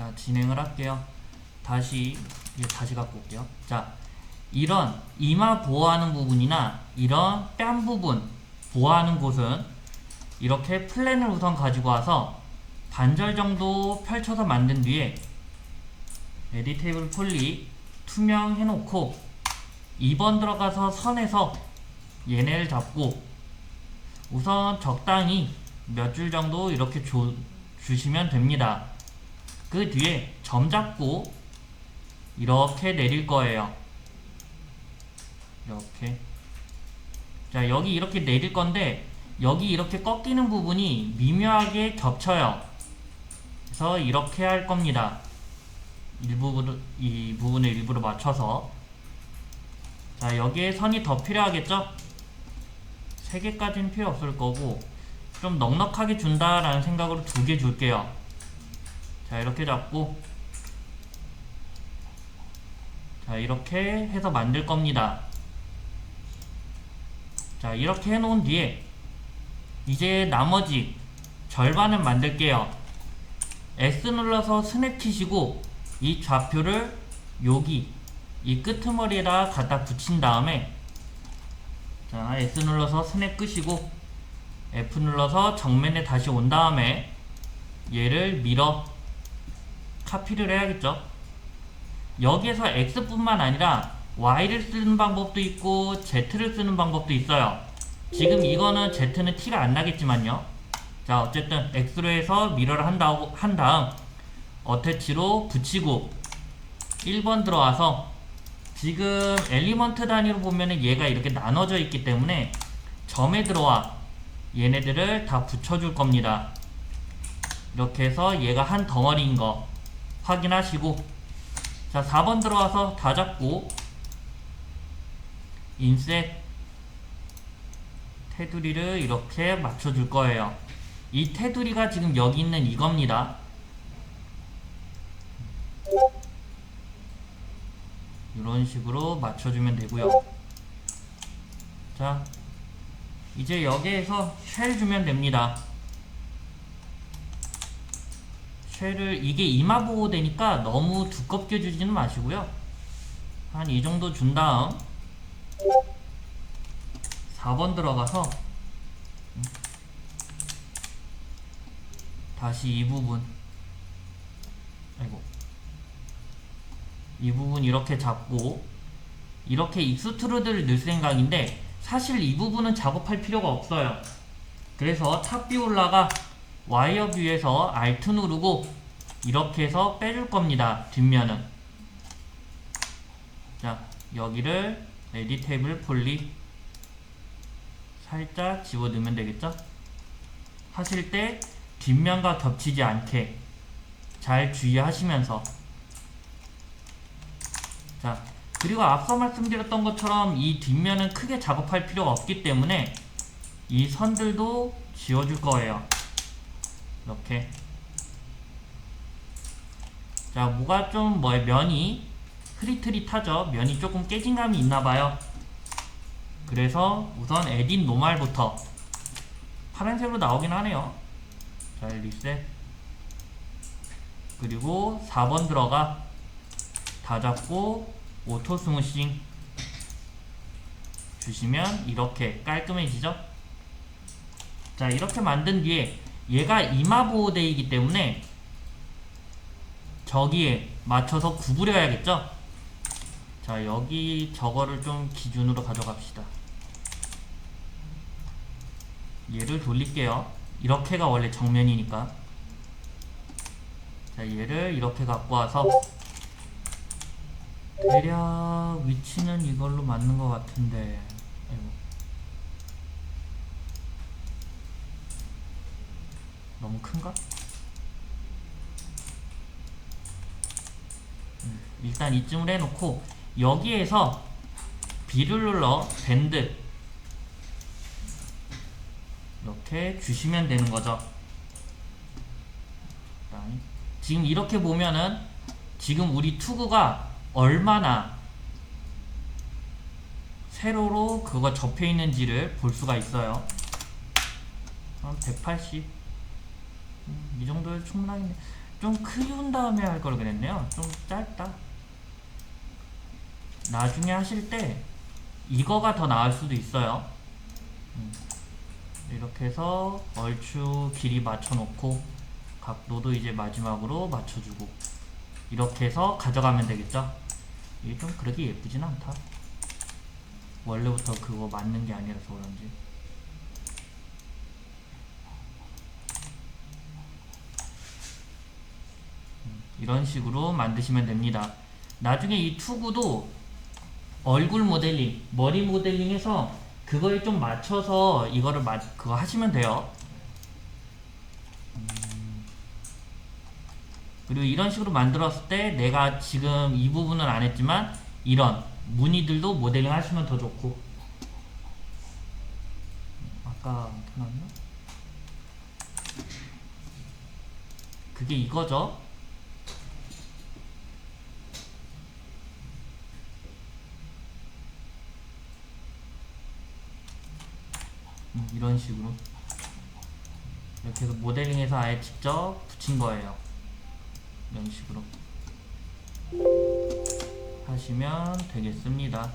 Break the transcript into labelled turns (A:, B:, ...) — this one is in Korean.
A: 자, 진행을 할게요. 다시, 다시 갖고 올게요. 자, 이런 이마 보호하는 부분이나 이런 뺨 부분 보호하는 곳은 이렇게 플랜을 우선 가지고 와서 반절 정도 펼쳐서 만든 뒤에 에디테이블 폴리 투명 해놓고 2번 들어가서 선에서 얘네를 잡고 우선 적당히 몇 줄 정도 이렇게 줘, 주시면 됩니다. 그 뒤에 점 잡고 이렇게 내릴 거예요. 이렇게. 자, 여기 이렇게 내릴 건데, 여기 이렇게 꺾이는 부분이 미묘하게 겹쳐요. 그래서 이렇게 할 겁니다. 일부분을, 이 부분을 일부러 맞춰서. 자, 여기에 선이 더 필요하겠죠? 3개까지는 필요 없을 거고, 좀 넉넉하게 준다라는 생각으로 두 개 줄게요. 자, 이렇게 잡고, 자, 이렇게 해서 만들 겁니다. 자, 이렇게 해놓은 뒤에, 이제 나머지 절반을 만들게요. S 눌러서 스냅 키시고, 이 좌표를 여기, 이 끄트머리에다 갖다 붙인 다음에, 자, S 눌러서 스냅 끄시고, F 눌러서 정면에 다시 온 다음에, 얘를 밀어 카피를 해야겠죠. 여기에서 X뿐만 아니라 Y를 쓰는 방법도 있고 Z를 쓰는 방법도 있어요. 지금 이거는 Z는 티가 안 나겠지만요. 자, 어쨌든 X로 해서 미러를 한 다음, 한 다음 어태치로 붙이고 1번 들어와서 지금 엘리먼트 단위로 보면은 얘가 이렇게 나눠져 있기 때문에 점에 들어와 얘네들을 다 붙여줄 겁니다. 이렇게 해서 얘가 한 덩어리인 거 확인하시고 자 4번 들어와서 다 잡고 인셋 테두리를 이렇게 맞춰줄 거예요. 이 테두리가 지금 여기 있는 이겁니다. 이런 식으로 맞춰주면 되고요. 자 이제 여기에서 쉘 주면 됩니다 쉘을 이게 이마 보호 되니까 너무 두껍게 주지는 마시고요. 한 이 정도 준 다음 4번 들어가서 음, 다시 이 부분. 아이고. 이 부분 이렇게 잡고 이렇게 익스트루드를 넣을 생각인데 사실 이 부분은 작업할 필요가 없어요. 그래서 탑뷰 올라가 와이어 뷰에서 Alt 누르고 이렇게 해서 빼줄 겁니다. 뒷면은 자 여기를 에디 테이블 폴리 살짝 집어 넣으면 되겠죠? 하실 때 뒷면과 겹치지 않게 잘 주의하시면서 자 그리고 앞서 말씀드렸던 것처럼 이 뒷면은 크게 작업할 필요가 없기 때문에 이 선들도 지워줄 거예요. 이렇게. 자 뭐가 좀 뭐 면이 흐릿흐릿하죠? 면이 조금 깨진 감이 있나봐요. 그래서 우선 에딘 노말부터 파란색으로 나오긴 하네요. 자 리셋. 그리고 4번 들어가. 다 잡고 오토 스무싱 주시면 이렇게 깔끔해지죠? 자 이렇게 만든 뒤에 얘가 이마 보호대이기 때문에 저기에 맞춰서 구부려야겠죠? 자 여기 저거를 좀 기준으로 가져갑시다 얘를 돌릴게요 이렇게가 원래 정면이니까 자 얘를 이렇게 갖고 와서 대략 위치는 이걸로 맞는 것 같은데 아이고. 너무 큰가? 음, 일단 이쯤을 해놓고 여기에서 B를 눌러 밴드 이렇게 주시면 되는 거죠. 지금 이렇게 보면은 지금 우리 투구가 얼마나 세로로 그거 접혀 있는지를 볼 수가 있어요. 한 180. 음, 이 정도면 충분하겠네. 좀 키운 다음에 할 걸 그랬네요. 좀 짧다. 나중에 하실 때 이거가 더 나을 수도 있어요. 음. 이렇게 해서 얼추 길이 맞춰 놓고 각도도 이제 마지막으로 맞춰주고 이렇게 해서 가져가면 되겠죠? 이게 좀 그렇게 예쁘진 않다. 원래부터 그거 맞는 게 아니라서 그런지. 음, 이런 식으로 만드시면 됩니다. 나중에 이 투구도 얼굴 모델링, 머리 모델링 해서 그거에 좀 맞춰서 이거를 마, 그거 하시면 돼요. 음, 그리고 이런 식으로 만들었을 때 내가 지금 이 부분은 안 했지만 이런 무늬들도 모델링 하시면 더 좋고 아까 해놨나? 그게 이거죠. 음, 이런 식으로 이렇게 해서 모델링해서 아예 직접 붙인 거예요. 이런 식으로 하시면 되겠습니다.